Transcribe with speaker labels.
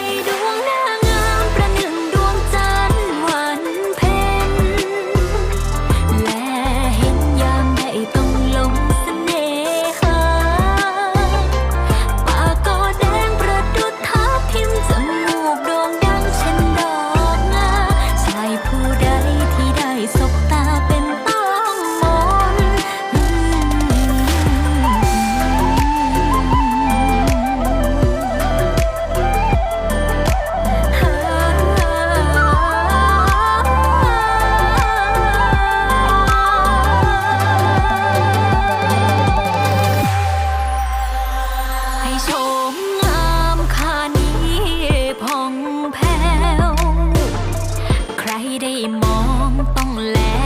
Speaker 1: 谁的？ มองต้องแล